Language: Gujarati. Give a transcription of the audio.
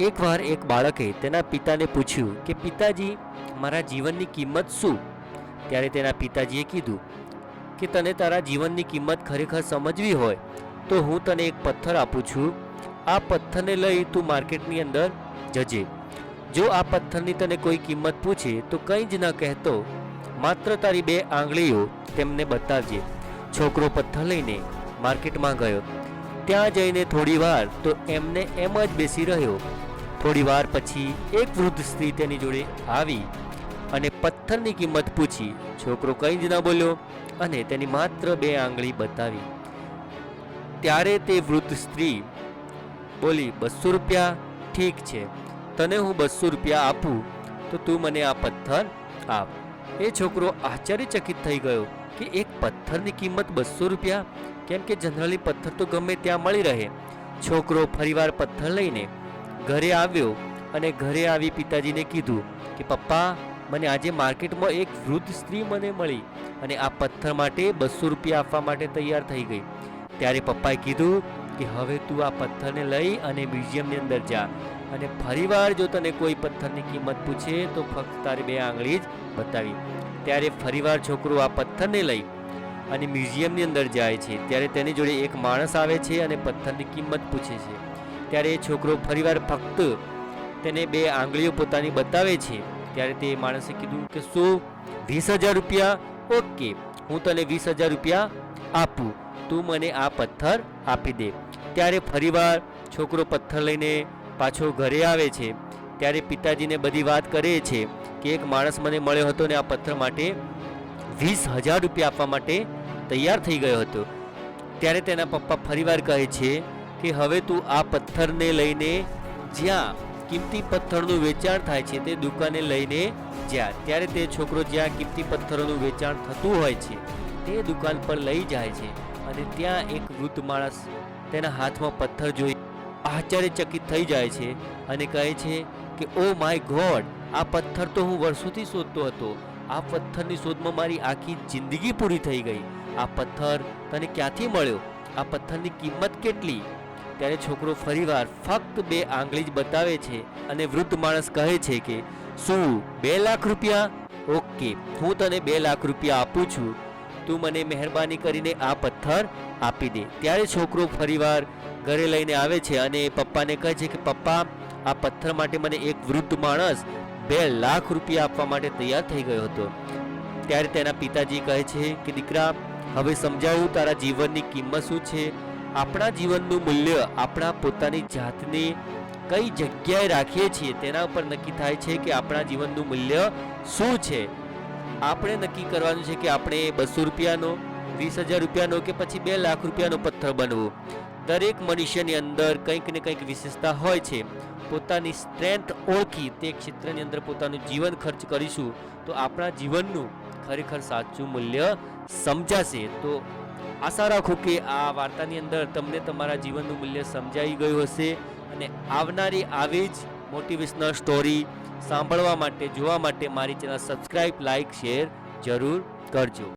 એકવાર એક બાળકે તેના પિતાને પૂછ્યું કે, પિતાજી, મારા જીવનની કિંમત શું? ત્યારે તેના પિતાજીએ કીધું કે, તને તારા જીવનની કિંમત ખરેખર સમજવી હોય, તો હું તને એક પથ્થર આપું છું. આ પથ્થરને લઈ તું માર્કેટની અંદર જજે. જો આ પથ્થરની તને કોઈ કિંમત પૂછે, તો કંઈ જ ન કહેતો. માત્ર તારી બે આંગળીઓ તેમને બતાવજે. છોકરો પથ્થર લઈને માર્કેટમાં ગયો. ત્યાં જઈને થોડીવાર તો એમને એમ જ બેસી રહ્યો થોડી વાર પછી એક વૃદ્ધ સ્ત્રી તેની જોડે આવી અને પથ્થરની કિંમત પૂછી. છોકરો કંઈ જ ન બોલ્યો અને તેની માત્ર બે આંગળી બતાવી. ત્યારે તે વૃદ્ધ સ્ત્રી બોલી બસો રૂપિયા? ઠીક છે. તને હું બસો રૂપિયા આપું, તો તું મને આ પથ્થર આપ. એ છોકરો આશ્ચર્યચકિત થઈ ગયો કે એક પથ્થરની કિંમત બસો રૂપિયા? કેમ કે જનરલી પથ્થર તો ગમે ત્યાં મળી રહે. છોકરો ફરીવાર પથ્થર લઈને ઘરે આવ્યો અને ઘરે આવી પિતાજીને કીધું કે, પપ્પા, મને આજે માર્કેટમાં એક વૃદ્ધ સ્ત્રી મને મળી અને આ પથ્થર માટે બસો રૂપિયા આપવા માટે તૈયાર થઈ ગઈ. ત્યારે પપ્પાએ કીધું કે, હવે તું આ પથ્થરને લઈ અને મ્યુઝિયમની અંદર જા અને ફરીવાર જો તને કોઈ પથ્થરની કિંમત પૂછે તો ફક્ત તારી બે આંગળી જ બતાવી. ત્યારે ફરીવાર છોકરો આ પથ્થરને લઈ અને મ્યુઝિયમની અંદર જાય છે. ત્યારે તેની જોડે એક માણસ આવે છે અને પથ્થરની કિંમત પૂછે છે. ત્યારે એ છોકરો ફરીવાર ફક્ત તેને બે આંગળીઓ પોતાની બતાવે છે. ત્યારે તે માણસે કીધું કે, શું? વીસ હજાર રૂપિયા? ઓકે. હું તને વીસ હજાર રૂપિયા આપું. તું મને આ પથ્થર આપી દે. ત્યારે ફરીવાર છોકરો પથ્થર લઈને પાછો ઘરે આવે છે. ત્યારે પિતાજીને બધી વાત કરે છે કે, એક માણસ મને મળ્યો હતો ને આ પથ્થર માટે વીસ હજાર રૂપિયા આપવા માટે તૈયાર થઈ ગયો હતો. ત્યારે તેના પપ્પા ફરીવાર કહે છે કે હવે તું આ પથ્થરને લઈને જ્યાં કિંમતી પથ્થરનું વેચાણ થાય છે તે દુકાને લઈને જ્યાં ત્યારે તે છોકરો જ્યાં કિંમતી પથ્થરોનું વેચાણ થતું હોય છે, તે દુકાન પર લઈ જાય છે અને ત્યાં એક વૃદ્ધ માણસ તેના હાથમાં પથ્થર જોઈ આશ્ચર્યચકિત થઈ જાય છે અને કહે છે કે, ઓ માય ગોડ, આ પથ્થર તો હું વર્ષોથી શોધતો હતો. આ પથ્થરની શોધમાં મારી આખી જિંદગી પૂરી થઈ ગઈ. આ પથ્થર તને ક્યાંથી મળ્યો? આ પથ્થરની કિંમત કેટલી? ત્યારે છોકરો ફરીવાર ફક્ત બે આંગળી જ બતાવે છે અને વૃદ્ધ માણસ કહે છે કે, શું બે લાખ રૂપિયા? ઓકે, હું તને બે લાખ રૂપિયા આપું છું. તું મને મહેરબાની કરીને આ પથ્થર આપી દે. ત્યારે છોકરો ફરીવાર ઘરે લઈને આવે છે અને પપ્પાને કહે છે કે, પપ્પા, આ પથ્થર માટે મને એક વૃદ્ધ માણસ બે લાખ રૂપિયા આપવા માટે તૈયાર થઈ ગયો હતો. ત્યારે તેના પિતાજી કહે છે કે, દીકરા, હવે સમજાવું તારા જીવનની કિંમત શું છે? આપણા જીવનનું મૂલ્ય, આપણા પોતાની જાતને કઈ જગ્યાએ રાખીએ છીએ, તેના ઉપર નક્કી થાય છે કે આપણા જીવનનું મૂલ્ય શું છે. આપણે નક્કી કરવાનું છે કે આપણે બસો રૂપિયાનો, વીસ હજાર રૂપિયાનો કે પછી બે લાખ રૂપિયાનો પથ્થર બનવું. દરેક મનુષ્યની અંદર કંઈક ને કંઈક વિશેષતા હોય છે. પોતાની સ્ટ્રેન્થ ઓળખી તે ક્ષેત્રની અંદર પોતાનું જીવન ખર્ચ કરીશું, તો આપણા જીવનનું ખરેખર સાચું મૂલ્ય સમજાશે. તો આશા રાખું કે આ વાર્તાની અંદર તમને તમારા જીવનનું મૂલ્ય સમજાઈ ગયું હશે અને આવનારી આવી જ મોટિવેશનલ સ્ટોરી સાંભળવા માટે, જોવા માટે મારી ચેનલ સબસ્ક્રાઈબ લાઇક શેર જરૂર કરજો.